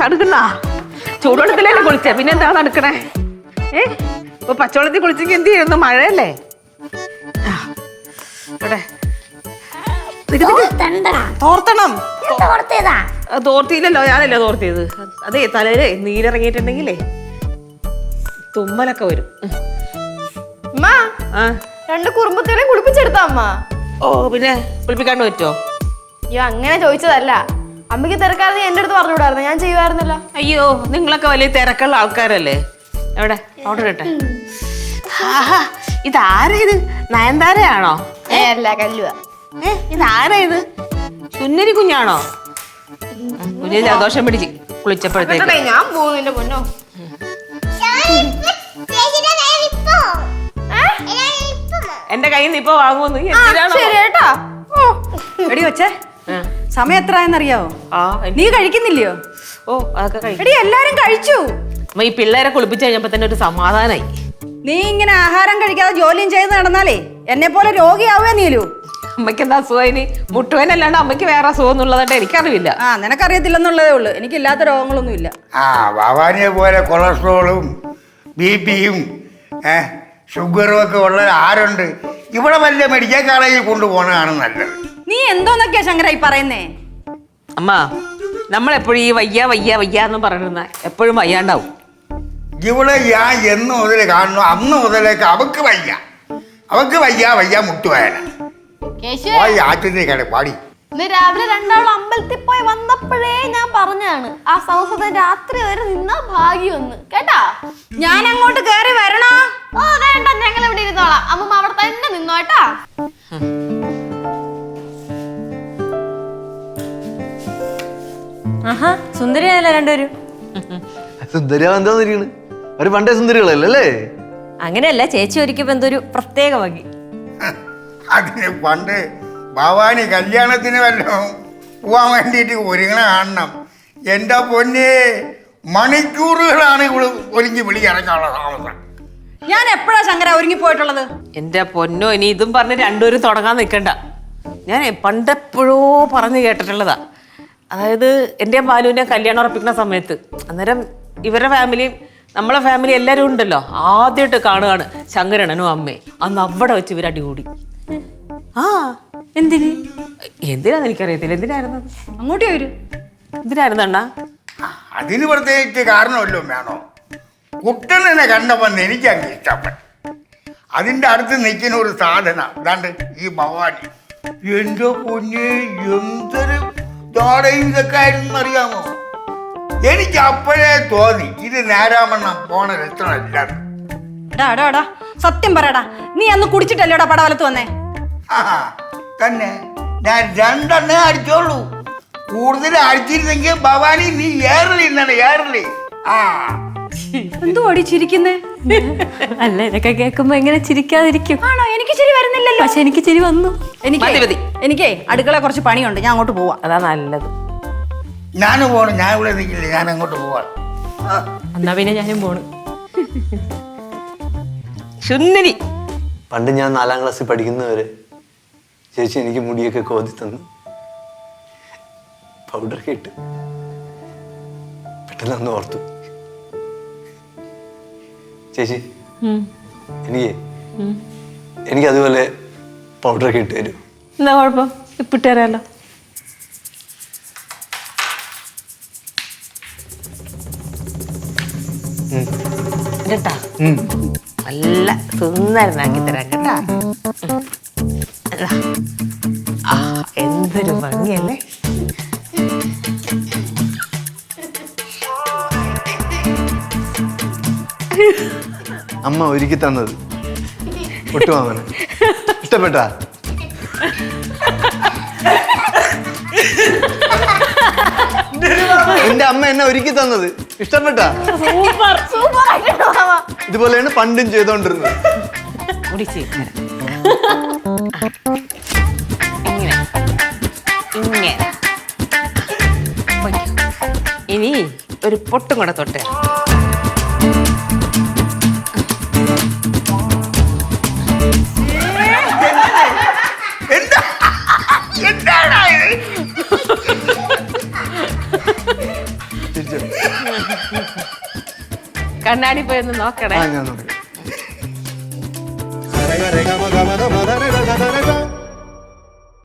തടുക്കണ്ട ചൂടുവെള്ളത്തിലല്ലേ കുളിച്ചേ? പിന്നെ എന്താ നടക്കണേ ഏ ഇപ്പൊ പച്ചവെള്ളത്തിൽ കുളിച്ചെങ്കിൽ എന്ത് ചെയ്യുന്നു? മഴയല്ലേ? ഇവിടെ. തോർത്തണം. എന്താ കൊടുത്തതാ അത് തോർത്തിയില്ലല്ലോ ഞാനല്ലേ തോർത്തിയത്. അതെ തലേ നീരിറങ്ങിയിട്ടുണ്ടെങ്കിലേ തുമ്മലൊക്കെ വരും. രണ്ട് കുറുമ്പത്തികളെ കുളിപ്പിച്ചെടുത്താ അമ്മ ഓ പിന്നെ കുളിപ്പിക്കാണ്ട് പറ്റുമോ അയ്യോ അങ്ങനെ ചോദിച്ചതല്ല. അമ്മയ്ക്ക് തിരക്കാതെ എന്റെ അടുത്ത് പറഞ്ഞുവിടായിരുന്നു ഞാൻ ചെയ്യുമായിരുന്നല്ലോ. അയ്യോ നിങ്ങളൊക്കെ വലിയ തിരക്കുള്ള ആൾക്കാരല്ലേ? എവിടെ? ഓർഡർ ഇട്ടെ. ആഹാ, ഇതാരാ ഇത്? നയൻതാരയാണോ? അല്ല കല്ലുവ. ഏ ഇതാരാ ഇത്? സുന്ദരി കുഞ്ഞാണോ? കുഞ്ഞിന് ജലദോഷം പിടിച്ച് കുളിച്ചപ്പോഴത്തേക്ക്. ഞാൻ പോകുന്നു എന്റെ പൊന്നോ. എന്റെ കയ്യിൽ നിന്ന് ഇപ്പൊ വാങ്ങുമെന്ന് കേട്ടാ എടി വെച്ചേ. സമയം എത്ര എന്നറിയാവോ ആ നീ കഴിക്കുന്നില്ലയോ? ഓ അതൊക്കെ കഴിക്കും എടി എല്ലാരും കഴിച്ചു. അമ്മ ഈ പിള്ളേരെ കുളിപ്പിച്ച് കഴിഞ്ഞപ്പോ തന്നെ ഒരു സമാധാനായി. നീ ഇങ്ങനെ ആഹാരം കഴിക്കാതെ ജോലിയും ചെയ്ത് നടന്നാലേ എന്നെ പോലെ രോഗിയാവേ നീലു. അമ്മയ്ക്ക് എന്താ അസുഖം? മുട്ടുവേനല്ലാണ്ട് അമ്മയ്ക്ക് വേറെ അസുഖം എന്നുള്ളതായിട്ട് എനിക്കറിയില്ല ആ നിനക്കറിയത്തില്ലെന്നുള്ളതേ ഉള്ളൂ. എനിക്ക് ഇല്ലാത്ത രോഗങ്ങളൊന്നും ഇല്ല ആ ഭവാനിയെ പോലെ കൊളസ്ട്രോളും ബി പിയും ഷുഗറും ഒക്കെ ഉള്ള ആരുണ്ട്? ഇവിടെ വല്ല മെഡിക്കൽ കോളേജിൽ കൊണ്ടുപോകണതാണ് നല്ലത്. നീ എന്തോന്നൊക്കെയാ ശങ്കര ഈ പറയുന്നേ? അമ്മ നമ്മളെപ്പോഴും ഈ വയ്യ വയ്യ വയ്യ എന്ന് പറയുന്ന എപ്പോഴും വയ്യാണ്ടാവും. ഇവിടെ ഞാൻ എന്ന് മുതൽ കാണുന്നു അന്ന് മുതലേക്ക് അവക്ക് വയ്യ. അവക്ക് വയ്യ വയ്യ മുട്ടുവായന കേശു. പോയി ആറ്റിന്റെ കട പാടി ഇന്ന് രാവിലെ രണ്ടാളും അമ്പലത്തിൽ പോയി വന്നപ്പോഴേ ഞാൻ പറഞ്ഞാണ് ആ സൗഹൃദം രാത്രി വരെ നിന്നാ ഭാഗ്യമൊന്ന്. കേട്ടാ? ഞാൻ അങ്ങോട്ട് കേറി വരണോ? ഓ വേണ്ട ഞങ്ങൾ ഇവിടെ ഇരുന്നോളാം. അമ്മ അവിടെ തന്നെ നിന്നോ ആഹാ സുന്ദരിയായല്ലോ രണ്ടുപേരും. സുന്ദരിയാ എന്താന്നിരിക്കണ് അവർ പണ്ടേ സുന്ദരികളല്ലേ? അങ്ങനെയല്ല ചേച്ചി ഒരുക്കിയപ്പോ എന്തൊരു പ്രത്യേക വകി. അതിന് പണ്ട് ഭവാനി കല്യാണത്തിന് വല്ലതും പോവാൻ വേണ്ടിയിട്ട് ഒരുങ്ങണ കാണണം. എന്റെ പൊന്നെ മണിക്കൂറുകളാണ് ഇവൾ ഒരുങ്ങി വിളി ഇറക്കാനുള്ള താമസം. ഞാൻ എപ്പോഴാ ശങ്കര ഒരുങ്ങി പോയിട്ടുള്ളത് എന്റെ പൊന്നോ ഇനി ഇതും പറഞ്ഞ് രണ്ടുപേരും തുടങ്ങാൻ നിൽക്കണ്ട ഞാൻ പണ്ടെപ്പോഴോ പറഞ്ഞു കേട്ടിട്ടുള്ളതാ. അതായത് എന്റെ ബാലുവിനെ കല്യാണം ഉറപ്പിക്കുന്ന സമയത്ത്. അന്നേരം ഇവരുടെ ഫാമിലി നമ്മളെ ഫാമിലി എല്ലാവരും ഉണ്ടല്ലോ. ആദ്യമായിട്ട് കാണുകയാണ് ശങ്കരണനും അമ്മയും. അന്ന് അവിടെ വെച്ച് ഇവർ അടികൂടി. ആ എന്തിന്? എന്തിനാന്ന് എനിക്കറിയത്തില്ല. എന്തിനായിരുന്നു? അങ്ങോട്ടേ വരൂ. എന്തിനായിരുന്നു അണ്ണാ? അതിന് പ്രത്യേകിച്ച് കാരണമല്ലോ വേണോ? കുട്ടനെ കണ്ടപ്പോൾ എനിക്ക് അങ്ങ് ഇഷ്ടപ്പെട്ടു. അതിന്റെ അടുത്ത് നിൽക്കുന്ന ഒരു സാധന അതാണ്ട് ഈ ഭവാനി. എന്റെ പൊന്നെ എന്തൊരു ദാടയും ഇതൊക്കെ ആയിരുന്നു അറിയാമോ? എനിക്ക് അപ്പോഴേ തോന്നി ഇത് നേരാമണ്ണം പോണ എടാ സത്യം പറയടാ നീ അന്ന് കുടിച്ചിട്ടല്ലേടാ പടവലത്ത് വന്നേ? ആ തന്നെ. ഞാൻ രണ്ടെണ്ണേ അടിച്ചോളൂ. കൂടുതൽ അടിച്ചിരുന്നെങ്കിൽ ഭവാനി നീ ഏറലി എന്നാണ് ഏറലി. ആ എന്തോ അടി ചിരിക്കുന്നേ? അല്ല ഇതൊക്കെ കേൾക്കുമ്പോ എങ്ങനെ ചിരിക്കാതിരിക്കും. ആണോ? എനിക്ക് ചിരി വരുന്നില്ലല്ലോ. പക്ഷെ എനിക്ക് ചിരി വന്നു. എനിക്ക് മതി, മതി. എനിക്കേ അടുക്കള കുറച്ച് പണിയുണ്ട്. ഞാൻ അങ്ങോട്ട് പോവാ. അതാ നല്ലത്. ഞാൻ പോണു. ഞാൻ ഇവിടെ നിൽക്കില്ല. ഞാൻ അങ്ങോട്ട് പോവാ. എന്നാ പിന്നെ ഞാനും പോണു. സുന്ദരി പണ്ട് ഞാൻ നാലാം ക്ലാസ്സിൽ പഠിക്കുന്നവരെ ചേച്ചി എനിക്ക് മുടിയൊക്കെ കോതി തന്നു. പൗഡർ ഇട്ട് പെട്ടെന്ന് അന്ന് ഓർത്തു. ചേച്ചി. എനിക്ക് എനിക്ക് അതുപോലെ പൗഡർ ഒക്കെ ഇട്ട് തരും. എന്താ കുഴപ്പം. ഇപ്പിട്ട് തരാമല്ലോ കേട്ടാ നല്ല സുന്ദരനാക്കി തരാം കേട്ടാ. എന്തൊരു ഭംഗിയല്ലേ? അമ്മ ഒരുക്കി തന്നത്. ഒട്ടുമാമന് ഇഷ്ടപ്പെട്ട? എന്റെ അമ്മ എന്നെ ഒരുക്കി തന്നത്. ഇഷ്ടപ്പെട്ട? സൂപ്പർ. സൂപ്പർ ഇതുപോലെയാണ് പണ്ടും ചെയ്തോണ്ടിരുന്നത്. ഇനി ഒരു പൊട്ടും കൂടെ തൊട്ട്. കണ്ണാടി പോയി നോക്കണേ. ആ ഞാൻ നോക്കാം